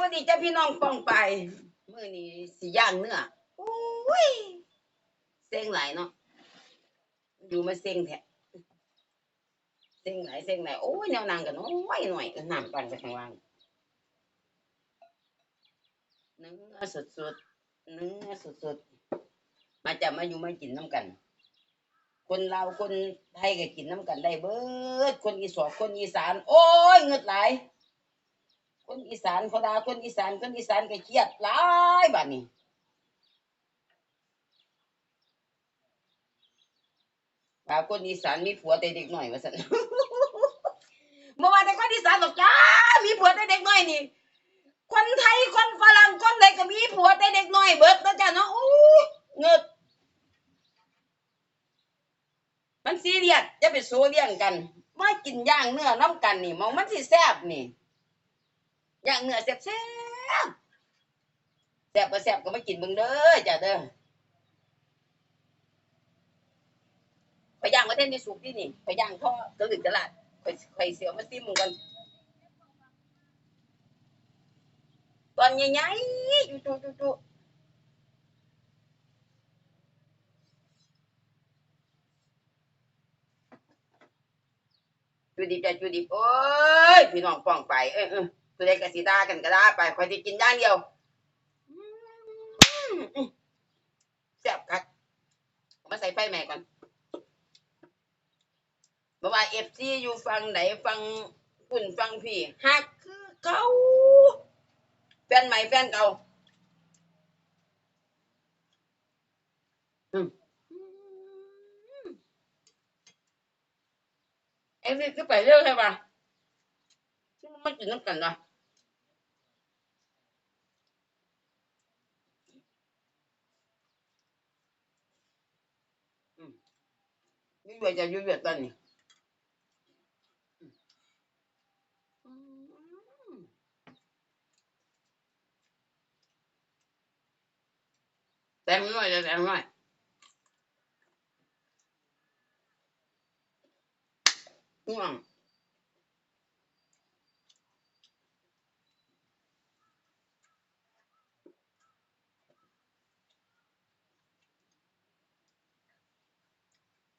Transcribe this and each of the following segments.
วัสดีจ้าพี่น้องปองไปเมื้อนี้สิย่างเนื้อโอ้ยเซ็งไหลเนาะอยู่มาเซ็งแท้เซ็งไหลเซ็งหลโอ้ยแนวนางกันน้อยหน่อยน้ำปั่นไปข้างล่างเนื้อสดๆเนื้อสดๆมาจับมาอยู่มากินน้ำกัน คนลาวคนไทยก็กินน้ำกันได้เบิดคนอีสานคนอีสาน โอ้ยเงืดหล คนอีสานเขาด่าคนอีสานคนอีสานก็เครียดหลายบัดนี้ว่าคนอีสานมีผัวแต่เด็กหน้อยว่าซั่นเมื่อวานแต่คนอีสานบอกจ้ามีผัวแต่เด็กน้อยนี่คนไทยคนฝรั่งคนใดก็มีผัวแต่เด็กน้อยเบิดแล้วจ้ะเนาะอู้เงิดมันซีเรียสจะไปโซเลียนกันมากินย่างเนื้อน้ำกันนี่มองมันสิแซ่บนี่ อย่างเนื้อแซ่บแซ่บแซ่บก็แซ่บก็ไมากินเบิ่งเด้อจ้ะเด้อไปย่างมาเท่นที่สุกที่นี่ไปย่างท่อกระลึกกระลาดไปไปเสียวมาซิมึงกันตอนใหญ่ๆอยู่จุจุจุจุดิบจ้ะจุดิบโอ้ยพี่น้องป้องไปเออเออ ตัวเล็กกับสีดากันก็ได้ไปคอยจะกินย่างเดียวอืมแซ่บคักมาใส่ไฟแม่ก่อนบอกว่าเอฟซีอยู่ฟังไหนฟังคุณนฟังพี่ฮักคือเก่าแฟนใหม่แฟนเก่าเอฟซีก็ไปเรื่อยใช่ปะไม่กินน้ำกันนะ ยุ่ยเวียดจะยุ่ยเวียดต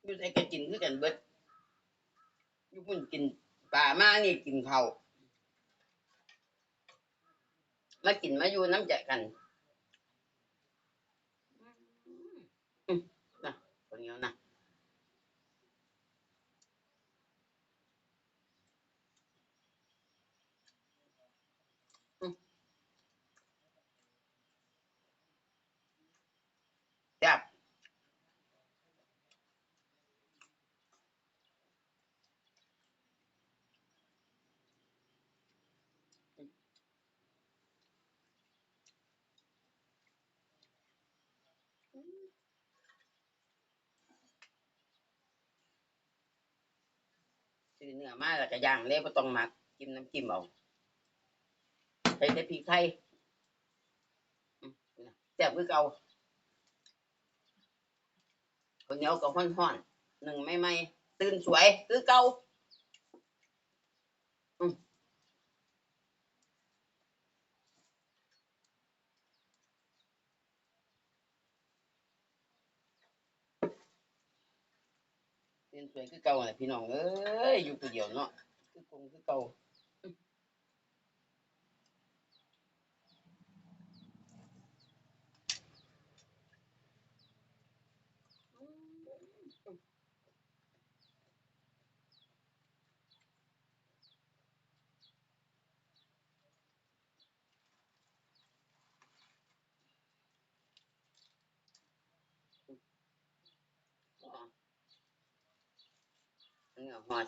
อนนี้แตงน้อยจะแตงน้อยง่วงอยู่ใส่กันกินคือกันเบิดอยู่พุ่นกินป่ามานี่กินเขาวมากินมาอยู่น้ำใจกันอืมนะคนเดียวนะ ซื้อเนื้อมาแล้วก็ย่างเลยบ่ต้องหมักจิ้มน้ำจิ้มเอาใส่แต่พริกไทยแซ่บคือเก่าข้าวเหนียวก็ฮ้อนๆหนึ่งไม่ไหมตื่นสวยคือเก่า เป็นสวยคือเก่าเละพี่น้องเอ้ยอยู่คนเดียวเนาะคือคงคือเก่า เนื้อหัว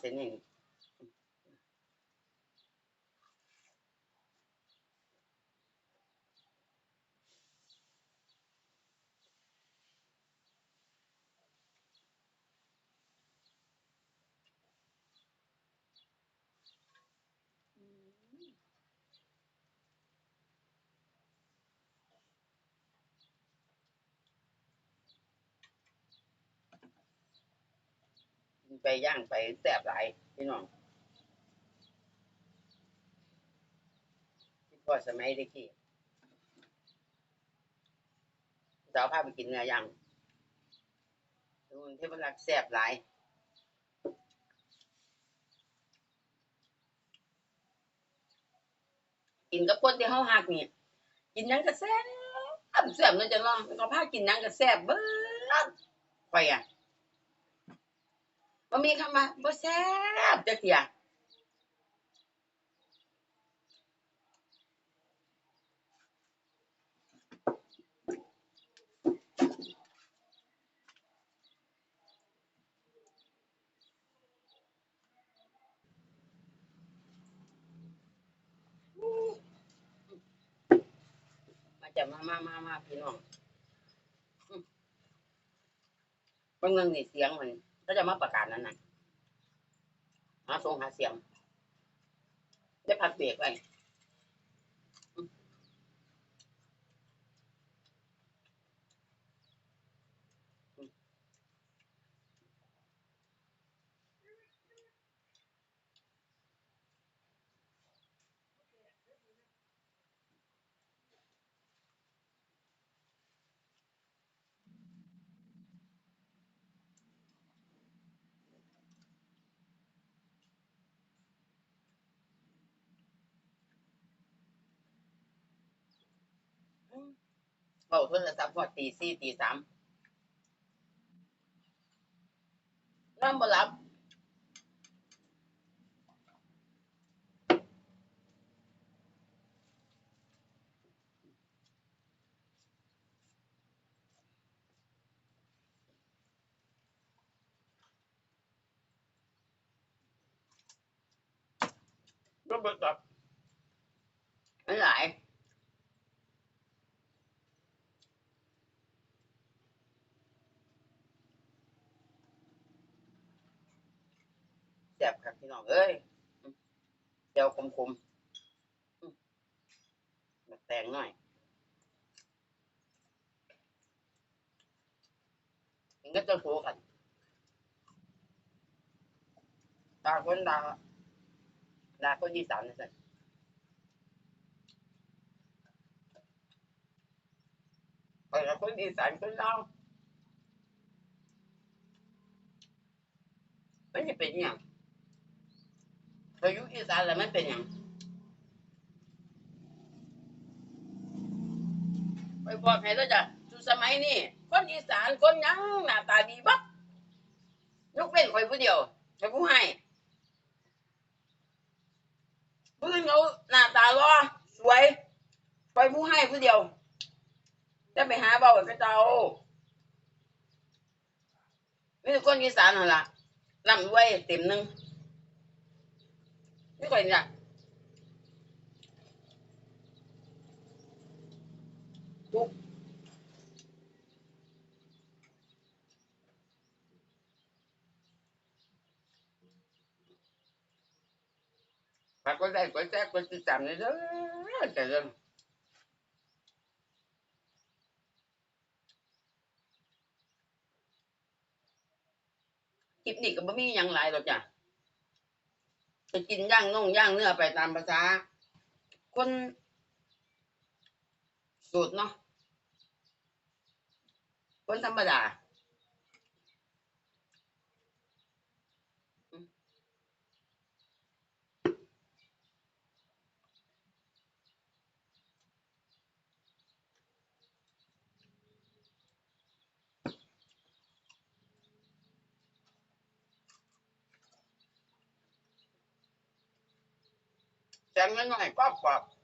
ไปย่างไปแซ่บหลายพี่น้องก็สมัยเด็กที่สาวพาไปกินเนื้อย่างดูเทพรักแซ่บหลายกินกับคนที่เฮาหักเนี่ยกินหยังก็แซ่บแซ่บนั่นจะเนาะมันก็พากินหยังก็แซ่บเบิดข่อยอะ บ่มีคำว่าบ่แซ่บจักเที่ยมาจะมามามามาพี่น้องอืมเบิ่งเงินนี่เสียงมัน ก็จะมาประกาศนั้นน่ะหาส่งหาเสียง ได้พักเบรกไว้ เบาโทรศัพท์พอดตีสี่ตีสามนอนบ่หลับก็เบิดดอกมันหลายแซ่บครับพี่น้องเอ้ยอืมเจียวคมๆอืมแบบแตงหน่อยมันก็จะโฟกันดาคนดาดาคนที่สามนี่สิไปกับคนอีสานคนเราวไม่ใช่เป็นอหย่าง พายุอีสานแล้วไม่เป็นอย่างไปบอกให้แล้วจะสุสมัยนี่คนอีสานคนยังหน้าตาดีบักยกเว้นคอยผู้เดียวคอยผู้ให้ผู้อื่นเขาหน้าตารอสวยคอยผู้ให้ผู้เดียวจะไปหาเบากับเจ้ามีคนอีสานนั่นล่ะร่ำรวยเต็มหนึ่ง นี่ก่อนเนี่ยทุกฝากกดไลค์กดแชร์กดติดตามเลยเด้อแต่เรื่องคลิปนี้ก็บ่มีหยังหลายหรอกจ้ะ จะกินย่างน่องย่างเนื้อไปตามภาษาคนสูตรเนาะคนธรรมดา แจงน้อยๆกรอบๆ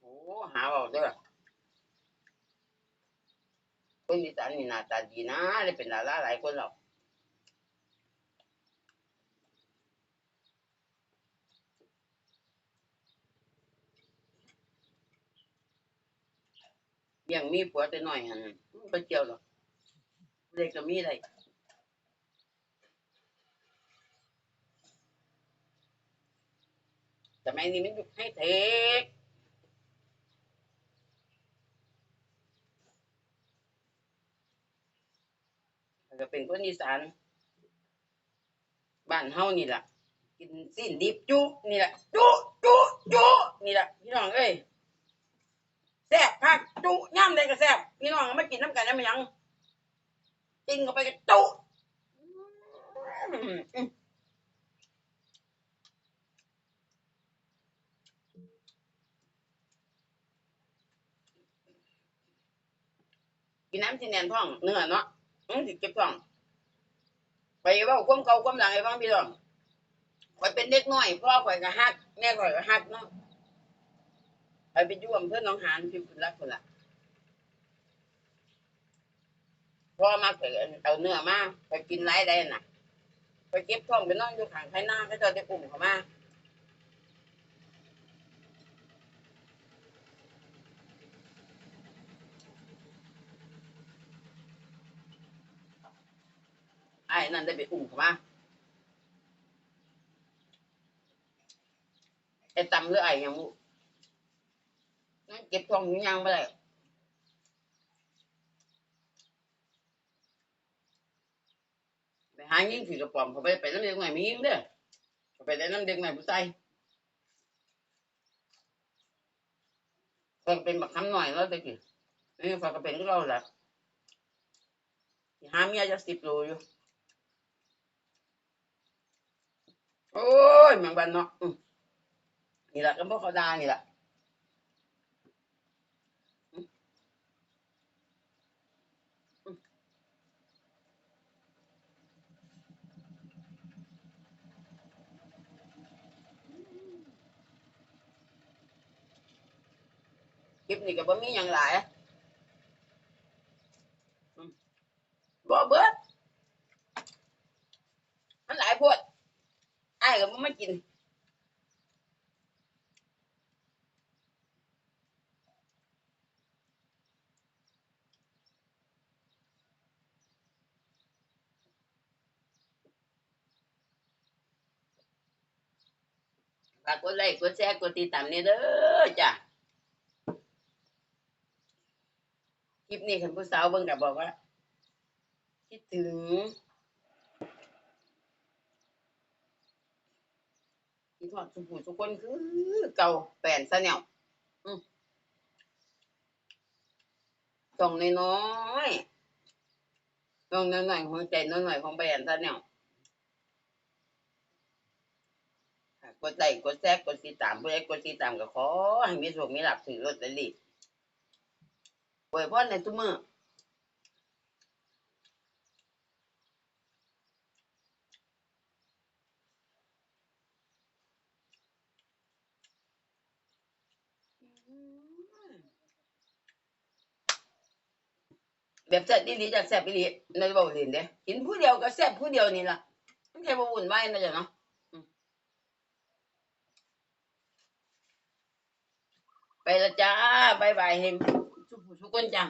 โอ้หาเอาเด้อคนอีสานนี่หน้าตาดีนะได้เป็นดาราหลายคนหรอก ยังมีผัวแต่น้อยหันไปเจียวหรอกเด็กก็มีได้สมัยนี้มันยุคให้เทคก็เป็นคนอีสานบ้านเฮานี่แหละกินสิ้นดิบจุนี่แหละจุจุจุนี่แหละพี่น้องเอ้ย แซ่บคักจุย่ำได้ก็แซ่บพี่น้องเอามากินน้ำกันได้ไหมยังกินเข้าไปก็จุกินน้ำที่แน่นท้องเนื้อเนาะมันสิเก็บท้อง ไปว่าความเก่าความหลังไอ้ฟังพี่น้องข่อยเป็นเด็กน้อยพ่อข่อยก็ฮักแม่ข่อยก็ฮักเนาะ ไปไปยู่อำเภอหนองหานพิมพ์รักคนละพ่อมาเกิดเอาเนื้อมาไปกินไรได้น่ะ ไปเก็บท้องไปนอนอยู่ข้างไถนาเขาเจะได้ปุ่มเขามาไอ้นั่นได้ไปอุ่มเขามาไอ้ตำหรือไอ้ยังบุ นั่นเก็บทองอยู่ยังไม่ได้ไปหายิงถือกระป๋อมเขาไปไปน้ำเด็กใหม่ไม่ยิงเด้อเขาไปได้น้ำเด็กใหม่ผู้ใส่ก็เป็นบักคำหน่อยแล้วตะกี้นี่ฝากก็เป็นก็เราแหละหาเมียจะสิบโลอยู่โอ้ยแมงวันเนาะนี่แหละก็พวกเขาด่านี่แหละ คลิปนี้ก็บ่มีอย่างหลายบ่เบิดมันหลายโพดไอ้ก็บ่มากินฝากกดไลค์กดแชร์กดติดตามนี่เด้อจ้ะ คลิปนี้คันผู้สาวเบิ่งก็บบอกว่า คิดถึง คิดฮอดทุกผู้ทุกคนคือเก่าแฟนซะแนวอืมต้องน้อยๆต้องน้อยๆหัวใจน้อยๆของแฟนซะแนวกดไลค์กดแชร์กดติดตามเพื่อให้กดติดตามก็ขอให้มีโชคมีหลาภถือลอตเต อรี่อวยพรในทุกมื้อแบบแซ่บดีๆจากแซ่บอีหลีในบ่เล่นเด้กินผู้เดียวก็แซ่บผู้เดียวนี่ล่ะไมันแค่บ่วุ่นวายนะจ๊ะเนาะไปละจ้าบายบายเฮม ทุกผู้ทุกคนจ้า